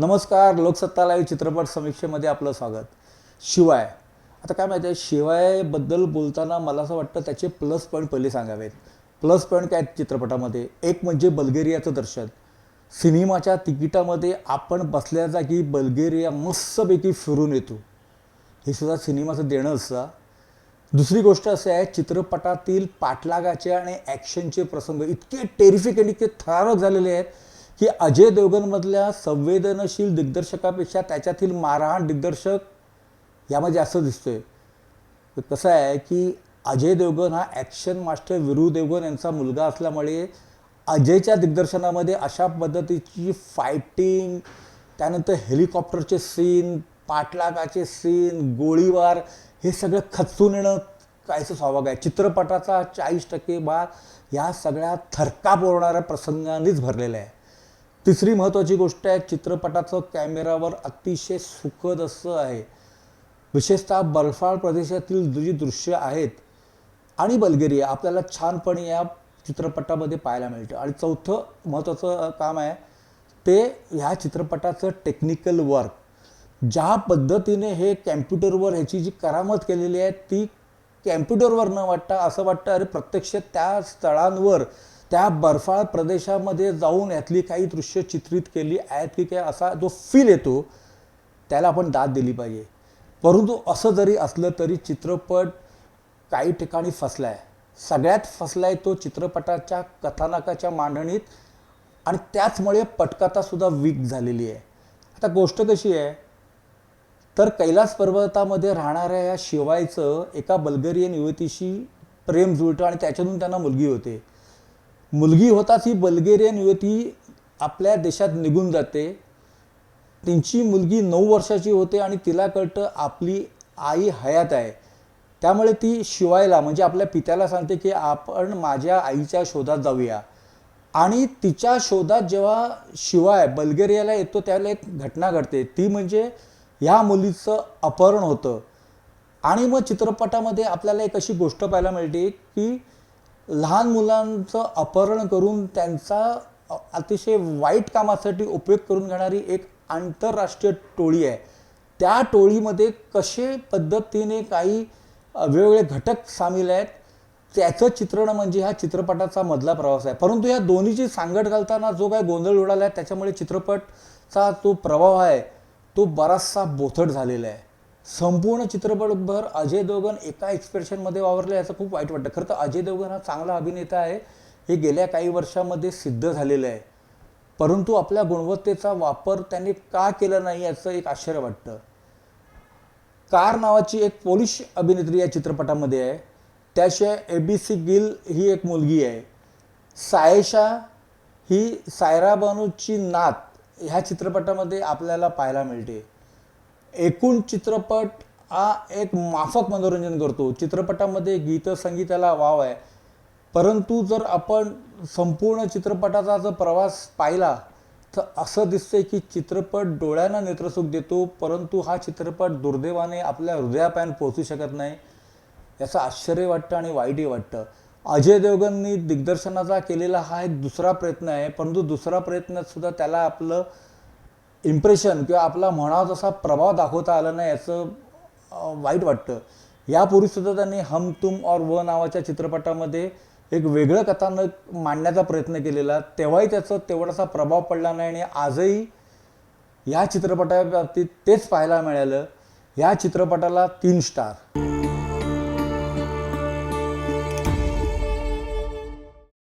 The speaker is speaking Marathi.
नमस्कार लोकसत्ता लाईव्ह चित्रपट समीक्षेमध्ये आपलं स्वागत. शिवाय आता काय माहिती आहे शिवायबद्दल बोलताना मला असं वाटतं त्याचे प्लस पॉईंट पहिले सांगावेत. प्लस पॉईंट काय आहेत चित्रपटामध्ये? एक म्हणजे बल्गेरियाचं दर्शन. सिनेमाच्या तिकिटामध्ये आपण बसल्या जागी बल्गेरिया मस्तपैकी फिरून येतो. हे सुद्धा सिनेमाचं देणं असतं. दुसरी गोष्ट अशी आहे चित्रपटातील पाठलागाचे आणि ॲक्शनचे प्रसंग इतके टेरिफिक आणि इतके थरारक झालेले आहेत की अजय देवगनमधल्या संवेदनशील दिग्दर्शकापेक्षा त्याच्यातील मारहाण दिग्दर्शक यामध्ये जास्त दिसतोय. तर कसं आहे की अजय देवगन हा ॲक्शन मास्टर विरू देवगन यांचा मुलगा असल्यामुळे अजयच्या दिग्दर्शनामध्ये अशा पद्धतीची फायटिंग त्यानंतर हेलिकॉप्टरचे सीन पाठलागाचे सीन गोळीबार हे सगळं खचून येणं काहीचं स्वाभाविक आहे. चित्रपटाचा चाळीस टक्के भाग या सगळ्या थरकाप ओरणाऱ्या प्रसंगांनीच भरलेला आहे. तिसरी महत्त्वाची गोष्ट आहे चित्रपटाचं कॅमेरावर अतिशय सुखद असं आहे. विशेषतः बर्फाळ प्रदेशातील जी दृश्य आहेत आणि बल्गेरिया आपल्याला छानपणे या चित्रपटामध्ये पाहायला मिळतं. आणि चौथं महत्त्वाचं काम आहे ते ह्या चित्रपटाचं टेक्निकल वर्क ज्या पद्धतीने हे कॅम्प्युटरवर ह्याची जी करामत केलेली आहे ती कॅम्प्युटरवर न वाटता असं वाटतं अरे प्रत्यक्ष त्या स्थळांवर त्या बर्फाळ प्रदेशामध्ये जाऊन यातली काही दृश्य चित्रित केली आहेत की काय असा जो फील येतो त्याला आपण दाद दिली पाहिजे. परंतु असं जरी असलं तरी चित्रपट काही ठिकाणी फसला आहे सगळ्यात फसला आहे तो चित्रपटाच्या कथानकाच्या मांडणीत आणि त्याचमुळे पटकथासुद्धा वीक झालेली आहे. आता गोष्ट कशी आहे तर कैलास पर्वतामध्ये राहणाऱ्या या शिवायचं एका बल्गेरियन युवतीशी प्रेम जुळतं आणि त्याच्यातून त्यांना मुलगी होते. मुलगी होताच ही बल्गेरियन युवती आपल्या देशात निघून जाते. त्यांची मुलगी नऊ वर्षाची होते आणि तिला कळतं आपली आई हयात आहे. त्यामुळे ती शिवायला म्हणजे आपल्या पित्याला सांगते की आपण माझ्या आईच्या शोधात जाऊया. आणि तिच्या शोधात जेव्हा शिवाय बल्गेरियाला येतो त्यावेळेला एक घटना घडते. ती म्हणजे ह्या मुलीचं अपहरण होतं. आणि मग चित्रपटामध्ये आपल्याला एक अशी गोष्ट पाहायला मिळते की लहान मुलांचं अपहरण करून त्यांचा अतिशय वाईट कामासाठी उपयोग करून घेणारी एक आंतरराष्ट्रीय टोळी आहे. त्या टोळीमध्ये कसे पद्धतीने काही वेगवेगळे घटक सामील आहेत त्याचं चित्रण म्हणजे हा चित्रपटाचा मधला प्रवास आहे. परंतु या दोन्हीची सांगड घालताना जो काय गोंधळ उडाला आहे त्याच्यामुळे चित्रपटचा जो प्रभाव आहे तो बराचसा बोथट झालेला आहे. संपूर्ण चित्रपटभर अजय देवगन एका एक्सप्रेशनमध्ये वावरले याचं खूप वाईट वाटतं. खरं तर अजय देवगन हा चांगला अभिनेता आहे. हे गेल्या काही वर्षामध्ये सिद्ध झालेलं आहे. परंतु आपल्या गुणवत्तेचा वापर त्यांनी का केला नाही याचं एक आश्चर्य वाटतं. कार नावाची एक पोलिश अभिनेत्री या चित्रपटामध्ये आहे. त्याशिवाय ए बी सी गिल ही एक मुलगी आहे. सायशा ही सायरा बानूची नात ह्या चित्रपटामध्ये आपल्याला पाहायला मिळते. एकूण चित्रपट हा एक माफक मनोरंजन करतो. चित्रपटामध्ये गीत संगीताला वाव आहे. परंतु जर आपण संपूर्ण चित्रपटाचा जर प्रवास पाहिला तर असं दिसतंय की चित्रपट डोळ्यांना नेत्रसुख देतो परंतु हा चित्रपट दुर्दैवाने आपल्या हृदयापर्यंत पोहोचू शकत नाही याचं आश्चर्य वाटतं आणि वाईटही वाटतं. अजय देवगननी दिग्दर्शनाचा केलेला हा एक दुसरा प्रयत्न आहे परंतु दुसरा प्रयत्नसुद्धा त्याला आपलं इम्प्रेशन किंवा आपला म्हणावा जसा प्रभाव दाखवता आला नाही याचं वाईट वाटतं. यापूर्वीसुद्धा त्यांनी हम तुम और व नावाच्या चित्रपटामध्ये एक वेगळं कथानक मांडण्याचा प्रयत्न केलेला. तेव्हाही त्याचं तेवढासा प्रभाव पडला नाही आणि आजही या चित्रपटाबाबतीत तेच पाहायला मिळालं. या चित्रपटाला तीन स्टार